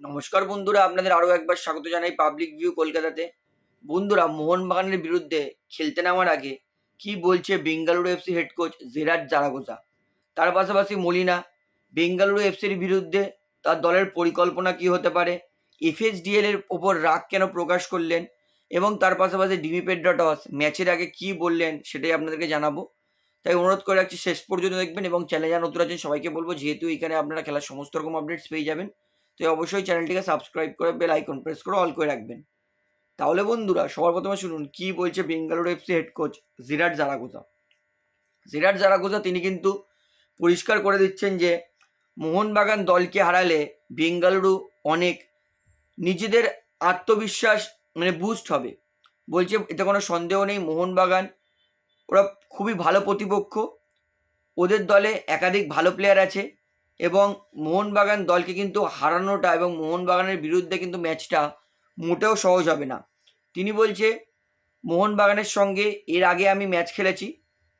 নমস্কার বন্ধুরা, আপনাদের আরও একবার স্বাগত জানাই পাবলিক ভিউ কলকাতাতে। বন্ধুরা, মোহনবাগানের বিরুদ্ধে খেলতে নামার আগে কি বলছে Bengaluru FC head coach Gerard Zaragoza তার পাশাপাশি মলিনা বেঙ্গালুরু এফসির বিরুদ্ধে তার দলের পরিকল্পনা কি হতে পারে? এফএসডিএল এর ওপর রাগ কেন প্রকাশ করলেন? এবং তার পাশাপাশি ডিমি পেড্রাটস ম্যাচের আগে কি বললেন সেটাই আপনাদেরকে জানাব। তাই অনুরোধ করে রাখছি, শেষ পর্যন্ত দেখবেন এবং চ্যানেলে যারা নতুন আছেন, সবাইকে বলব, যেহেতু এখানে আপনারা খেলার সমস্ত রকম আপডেটস পেয়ে যাবেন। তো অবশ্যই চ্যানেলটিকে সাবস্ক্রাইব করে বেল আইকন প্রেস করে অল করে রাখবেন। তাহলে বন্ধুরা, সবার প্রথমে শুনুন, কি বলছে Bengaluru FC head coach Gerard Zaragoza Gerard Zaragoza তিনি কিন্তু পরিষ্কার করে দিচ্ছেন যে, মোহনবাগান দলকে হারালে বেঙ্গালুরু অনেক নিজেদের আত্মবিশ্বাস মানে বুস্ট হবে। বলছে, এতে কোনো সন্দেহ নেই, মোহনবাগান ওরা খুবই ভালো প্রতিপক্ষ, ওদের দলে একাধিক ভালো প্লেয়ার আছে। এবং মোহনবাগান দলকে কিন্তু হারানোটা এবং মোহনবাগানের বিরুদ্ধে কিন্তু ম্যাচটা মোটেও সহজ হবে না। তিনি বলছে, মোহনবাগানের সঙ্গে এর আগে আমি ম্যাচ খেলেছি,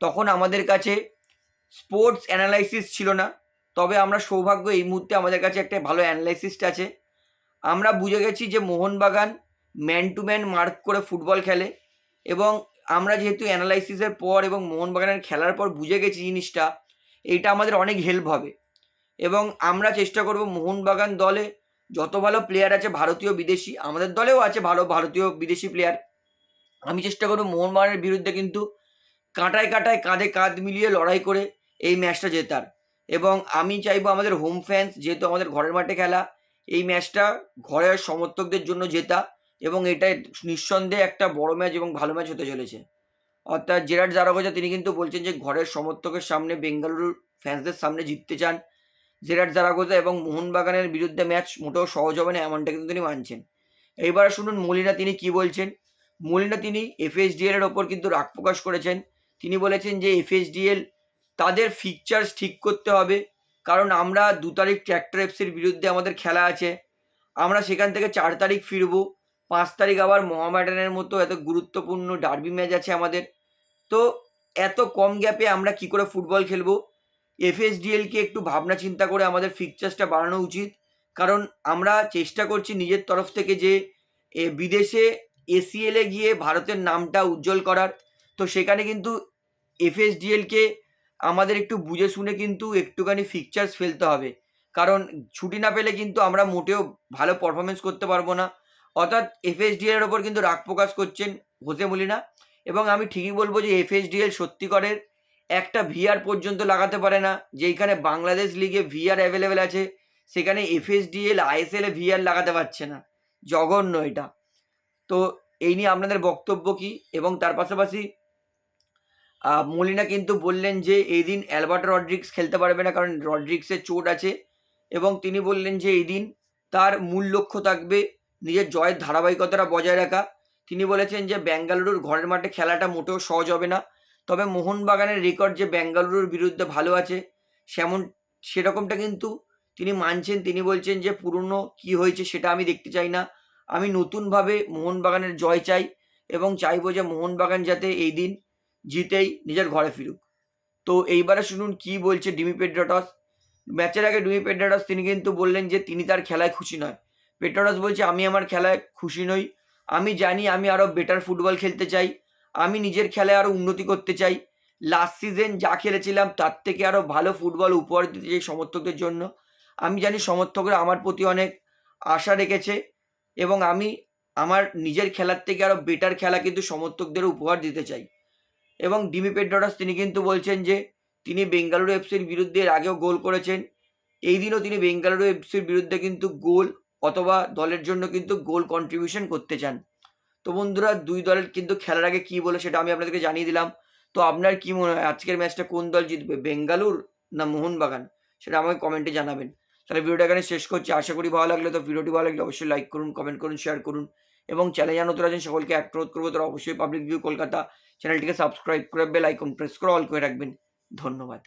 তখন আমাদের কাছে স্পোর্টস অ্যানালাইসিস ছিল না। তবে আমরা সৌভাগ্য এই মুহূর্তে আমাদের কাছে একটা ভালো অ্যানালাইসিস্ট আছে। আমরা বুঝে গেছি যে Mohun Bagan man to man mark করে ফুটবল খেলে এবং আমরা যেহেতু অ্যানালাইসিসের পর এবং মোহনবাগানের খেলার পর বুঝে গেছি জিনিসটা, এইটা আমাদের অনেক হেল্প হবে। এবং আমরা চেষ্টা করব মোহনবাগান দলে যত ভালো প্লেয়ার আছে ভারতীয় বিদেশি, আমাদের দলেও আছে ভালো ভারতীয় বিদেশি প্লেয়ার আমি চেষ্টা করব মোহনবাগানের বিরুদ্ধে কিন্তু কাঁটায় কাঁটায় কাঁধে কাঁধ মিলিয়ে লড়াই করে এই ম্যাচটা জেতার। এবং আমি চাইব আমাদের হোম ফ্যান্স যেহেতু আমাদের ঘরের মাঠে খেলা, এই ম্যাচটা ঘরের সমর্থকদের জন্য জেতা এবং এটা নিঃসন্দেহে একটা বড় ম্যাচ এবং ভালো ম্যাচ হতে চলেছে। অর্থাৎ জেরাট জারাগোজা তিনি কিন্তু বলছেন যে ঘরের সমর্থকের সামনে বেঙ্গালুরুর ফ্যান্সদের সামনে জিততে চান। জেরাট জারাগোজা এবং মোহনবাগানের বিরুদ্ধে ম্যাচ মোটেও সহজ হবে না এমনটা কিন্তু তিনি মানছেন। এইবার শুনুন, মলিনা তিনি কি বলছেন? মলিনা তিনি এফএসডিএল এর ওপর কিন্তু রাগ প্রকাশ করেছেন। তিনি বলেছেন যে এফএসডিএল তাদের ফিকচার্স ঠিক করতে হবে, কারণ আমরা দু তারিখ ট্র্যাক্টর এফসির বিরুদ্ধে আমাদের খেলা আছে। আমরা সেখান থেকে চার তারিখ ফিরবো, পাঁচ তারিখ আবার মোহামেডানের মতো এত গুরুত্বপূর্ণ ডার্বি ম্যাচ আছে আমাদের। তো এত কম গ্যাপে আমরা কি করে ফুটবল খেলব? এফএসডিএলকে একটু ভাবনা চিন্তা করে আমাদের ফিকচার্সটা বাড়ানো উচিত। কারণ আমরা চেষ্টা করছি নিজের তরফ থেকে যে বিদেশে এসিএলে গিয়ে ভারতের নামটা উজ্জ্বল করার। তো সেখানে কিন্তু এফএসডিএলকে আমাদের একটু বুঝে শুনে কিন্তু একটুখানি ফিকচার্স ফেলতে হবে। কারণ ছুটি না পেলে কিন্তু আমরা মোটেও ভালো পারফরমেন্স করতে পারব না। অর্থাৎ এফএসডিএল এর ওপর কিন্তু রাগ প্রকাশ করছেন হোসে মলিনা। এবং আমি ঠিকই বলব যে এফএসডিএল সত্যিকারের একটা ভিআর পর্যন্ত লাগাতে পারে না, যেইখানে বাংলাদেশ লিগে ভিআর অ্যাভেলেবেল আছে, সেখানে এফএসডিএল আইএসএল এ ভিআর লাগাতে পারছে না। জঘন্য এটা। তো এই নিয়ে আপনাদের বক্তব্য কি? এবং তার পাশাপাশি মলিনা কিন্তু বললেন যে এই দিন অ্যালবার্ট রড্রিক্স খেলতে পারবে না, কারণ রড্রিক্সের চোট আছে। এবং তিনি বললেন যে এই দিন তার মূল লক্ষ্য থাকবে নিজের জয়ের ধারাবাহিকতাটা বজায় রাখা। তিনি বলেছেন যে বেঙ্গালুরুর ঘরের মাঠে খেলাটা মোটেও সহজ হবে না। তবে মোহনবাগানের রেকর্ড যে বেঙ্গালুরুর বিরুদ্ধে ভালো আছে, সেমন, সেরকমটা কিন্তু তিনি মানছেন। তিনি বলছেন যে, পুরনো কি হয়েছে সেটা আমি দেখতে চাই না। আমি নতুনভাবে মোহনবাগানের জয় চাই এবং চাইব যে মোহনবাগান যাতে এই দিন জিতেই নিজের ঘরে ফিরুক। তো এইবারে শুনুন কি বলছে ডিমি পেড্রাটস। ম্যাচের আগে ডিমি পেড্রাটস তিনি কিন্তু বললেন যে, তিনি তার খেলায় খুশি নয়। পেড্রাটস বলছে, আমি আমার খেলায় খুশি নই। আমি জানি আমি আরও বেটার ফুটবল খেলতে চাই। আমি নিজের খেলায় আরও উন্নতি করতে চাই। লাস্ট সিজন যা খেলেছিলাম, তার থেকে আরও ভালো ফুটবল উপহার দিতে চাই সমর্থকদের জন্য। আমি জানি সমর্থকরা আমার প্রতি অনেক আশা রেখেছে এবং আমি আমার নিজের খেলার থেকে আরও বেটার খেলা কিন্তু সমর্থকদের উপহার দিতে চাই। এবং ডিমি পেড্রাটাস তিনি কিন্তু বলছেন যে, তিনি বেঙ্গালুরু এফসির বিরুদ্ধে এর আগেও গোল করেছেন। এই দিনও তিনি বেঙ্গালুরু এফসির বিরুদ্ধে কিন্তু গোল অথবা দলের জন্য কিন্তু গোল কন্ট্রিবিউশন করতে চান। তো বন্ধুরা, দুই দলের কিন্তু খেলার আগে কি বলে সেটা আমি আপনাদেরকে জানিয়ে দিলাম। তো আপনার কি মনে হয়, আজকের ম্যাচটা কোন দল জিতবে, বেঙ্গালুর না মোহনবাগান? সেটা আমাকে কমেন্টে জানাবেন। তাহলে ভিডিওটা এখানে শেষ করছি। আশা করি ভালো লাগলে তো ভিডিওটি ভালো লাগলে অবশ্যই লাইক করুন কমেন্ট করুন শেয়ার করুন। এবং চ্যানেল জানো তোরা আছেন, সকলকে এক করব তোরা অবশ্যই পাবলিক ভিউ কলকাতা চ্যানেলটিকে সাবস্ক্রাইব করে বেল আইকন প্রেস করে অল করে রাখবেন। ধন্যবাদ।